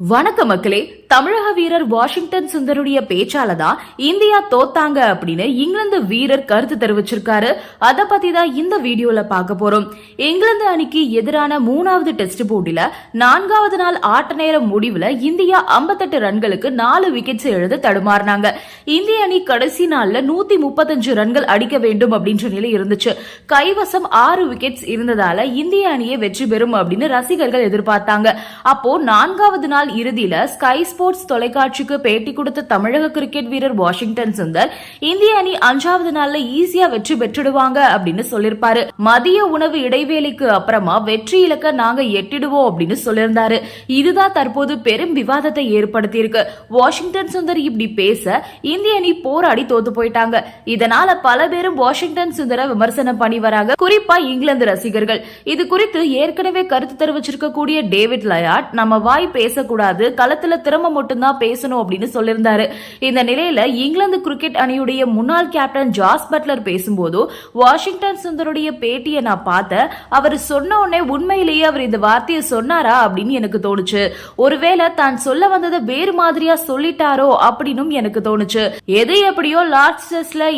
வணக்க மக்களே. தமிழக வீரர் வாஷிங்டன் சுந்தருடைய பேச்சால தான் இந்தியா தோத்தாங்க அப்படின்னு இங்கிலாந்து வீரர் கருத்து தெரிவிச்சிருக்காரு. அதை பத்தி தான் இந்த வீடியோல பார்க்க போறோம். இங்கிலாந்து அணிக்கு எதிரான மூணாவது டெஸ்ட் போட்டியில நான்காவது நாள் ஆட்ட நேரம் முடிவுல இந்தியா 58 ரன்களுக்கு நாலு விக்கெட்ஸ் எழுத தடுமாறினாங்க. இந்திய அணி கடைசி நாள்ல நூத்தி முப்பத்தஞ்சு ரன்கள் அடிக்க வேண்டும் அப்படின்ற நிலை இருந்துச்சு. கைவசம் ஆறு விக்கெட்ஸ் இருந்ததால இந்திய அணியை வெற்றி பெறும் அப்படின்னு ரசிகர்கள் எதிர்பார்த்தாங்க. அப்போ நான்காவது நாள் இறுதியில ஸ்கை ஸ்போர்ட்ஸ் தொலைக்காட்சிக்கு பேட்டி கொடுத்த தமிழக கிரிக்கெட் வீரர் வாஷிங்டன் சுந்தர் இந்திய அணி அஞ்சாவது நாள்ல ஈஸியா வெற்றி பெற்றுடுவாங்க அப்படின்னு சொல்லிருப்பாரு. மதிய உணவு இடைவேளைக்கு அப்புறமா வெற்றி இலக்க நாங்க எட்டிடுவோம் அப்படின்னு சொல்லியிருந்தாரு. இதுதான் தற்போது பெரும் விவாதத்தை ஏற்படுத்தியிருக்கு. வாஷிங்டன் சுந்தர் இப்படி பேச இந்திய அணி போராடி தோத்து போயிட்டாங்க. இதனால பல பேரும் வாஷிங்டன் சுந்தர விமர்சனம் பண்ணி வராங்க. குறிப்பா இங்கிலாந்து ரசிகர்கள். இது குறித்து ஏற்கனவே கருத்து தெரிவிச்சிருக்க கூடிய டேவிட் லயாட் நம்ம வாய் பேசக்கூடாது களத்துல திறமை மட்டும்தான் பேசணும் அப்படின்னு சொல்லியிருந்தாரு. இந்த நிலையில இங்கிலாந்து கிரிக்கெட் அணியுடைய முன்னாள் கேப்டன் ஜாஸ் பட்லர் பேசும்போது வாஷிங்டன் சுந்தருடைய பேட்டியை நான் பார்த்தேன் அவர் சொன்ன உடனே உண்மையிலேயே அவர் இந்த வார்த்தையை சொன்னாரா அப்படின்னு எனக்கு தோணுச்சு. ஒருவேளை தான் சொல்ல வந்ததை வேறு மாதிரியா சொல்லிட்டாரோ அப்படின்னும் எனக்கு தோணுச்சு. எது எப்படியோ லார்ட்ஸ்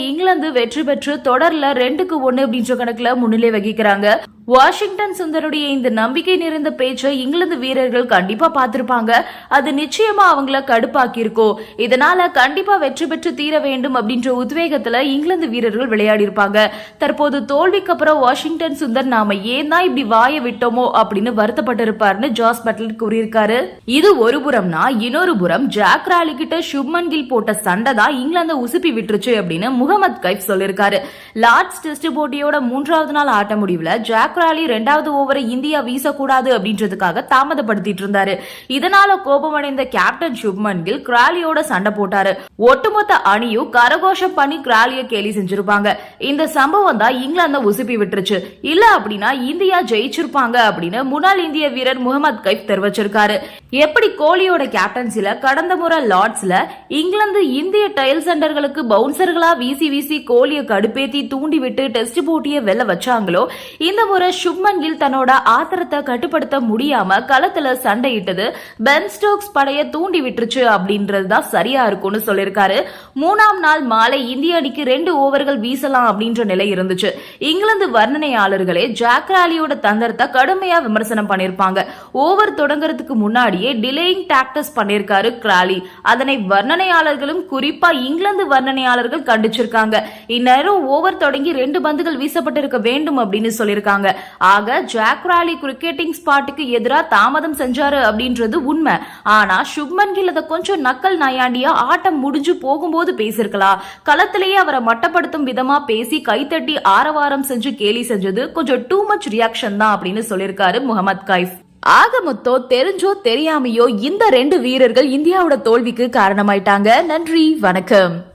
இங்கிலாந்து வெற்றி பெற்று தொடர்ல ரெண்டுக்கு ஒன்னு அப்படின்ற கணக்குல முன்னிலை வகிக்கிறாங்க. வாஷிங்டன் சுந்தருடைய இந்த நம்பிக்கை நிறைந்த பேச்சை இங்கிலாந்து வீரர்கள் கண்டிப்பா பார்த்திருப்பாங்க. அது நிச்சயமா அவங்கள கடுப்பாக்கி இருக்கும் இதனால கண்டிப்பா வெற்றி பெற்று தீர வேண்டும் அப்படின்ற உத்வேகத்துல இங்கிலாந்து வீரர்கள் விளையாடி இருப்பாங்க தற்போது தோல்விக்கு அப்புறம் வாஷிங்டன் சுந்தர் நாம ஏன் தான் இப்படி வாய விட்டோமோ அப்படின்னு வருத்தப்பட்டிருப்பாருன்னு ஜாஸ் பட்லர் கூறியிருக்காரு. இது ஒரு புறம்னா இன்னொரு புறம் ஜாக் ராலி கிட்ட சுப்மன் கில் போட்ட சண்டை தான் இங்கிலாந்து உசுப்பி விட்டுருச்சு அப்படின்னு முகமது கைஃப் சொல்லியிருக்காரு. லார்ட்ஸ் டெஸ்ட் போட்டியோட மூன்றாவது நாள் ஆட்ட முடிவுல ஜாக் ராலி ரெண்டாவது ஓவரை இந்தியா வீசக்கூடாது அப்படின்றதுக்காக தாமதப்படுத்திட்டு இருந்தாரு. இதனால கோபமடைந்த கேப்டன் சுப்மன் கில் கிராலியோட சண்டை போட்டாரு. ஒட்டுமொத்த அணியும் கரகோஷம் பண்ணி கிராலிய கேலி செஞ்சிருப்பாங்க. இந்த சம்பவம் தான் இங்கிலாந்த உசுப்பி விட்டுருச்சு. இல்ல அப்படின்னா இந்தியா ஜெயிச்சிருப்பாங்க அப்படின்னு முன்னாள் இந்திய வீரர் முகமது கைப் தெரிவிச்சிருக்காரு. எப்படி கோலியோட கேப்டன்சில கடந்த முறை லார்ட்ஸ்ல இங்கிலாந்து இந்திய டைல் சென்டர்களுக்கு பவுன்சர்களா வீசி வீசி கோலியை கடுப்பேத்தி தூண்டி விட்டு டெஸ்ட் போட்டியை வெல்ல வச்சாங்களோ இந்த முறை சுப்மன் கில் தன்னோட ஆத்திரத்தை கட்டுப்படுத்த முடியாம களத்துல சண்டையிட்டது. பென் ஸ்டோக்ஸ் படைய தூண்டி விட்டுருச்சு அப்படின்றது தான் சரியா இருக்கும்னு சொல்லியிருக்காரு. மூணாம் நாள் மாலை இந்திய அணிக்கு ரெண்டு ஓவர்கள் வீசலாம் அப்படின்ற நிலை இருந்துச்சு. இங்கிலாந்து வர்ணனையாளர்களே ஜாக் ராலியோட தந்திரத்தை கடுமையா விமர்சனம் பண்ணிருப்பாங்க ஓவர் தொடங்குறதுக்கு முன்னாடி முன்னாடியே டிலேயிங் டாக்டஸ் பண்ணியிருக்காரு கிராலி. அதனை வர்ணனையாளர்களும் குறிப்பா இங்கிலாந்து வர்ணனையாளர்கள் கண்டிச்சிருக்காங்க. இந்நேரம் ஓவர் தொடங்கி ரெண்டு பந்துகள் வீசப்பட்டிருக்க வேண்டும் அப்படின்னு சொல்லியிருக்காங்க ஆக ஜாக் ராலி கிரிக்கெட்டிங் ஸ்பாட்டுக்கு எதிராக தாமதம் செஞ்சாரு அப்படின்றது உண்மை. ஆனா சுப்மன் கில் அதை கொஞ்சம் நக்கல் நயாண்டியா ஆட்டம் முடிஞ்சு போகும்போது பேசியிருக்கலாம் களத்திலேயே அவரை மட்டப்படுத்தும் விதமா பேசி கைத்தட்டி ஆரவாரம் செஞ்சு கேலி செஞ்சது கொஞ்சம் டூ மச் ரியாக்ஷன் தான் அப்படின்னு சொல்லியிருக்காரு முகமது கைஃப். ஆக மொத்தம் தெரிஞ்சோ தெரியாமையோ இந்த ரெண்டு வீரர்கள் இந்தியாவோட தோல்விக்கு காரணமாயிட்டாங்க. நன்றி வணக்கம்.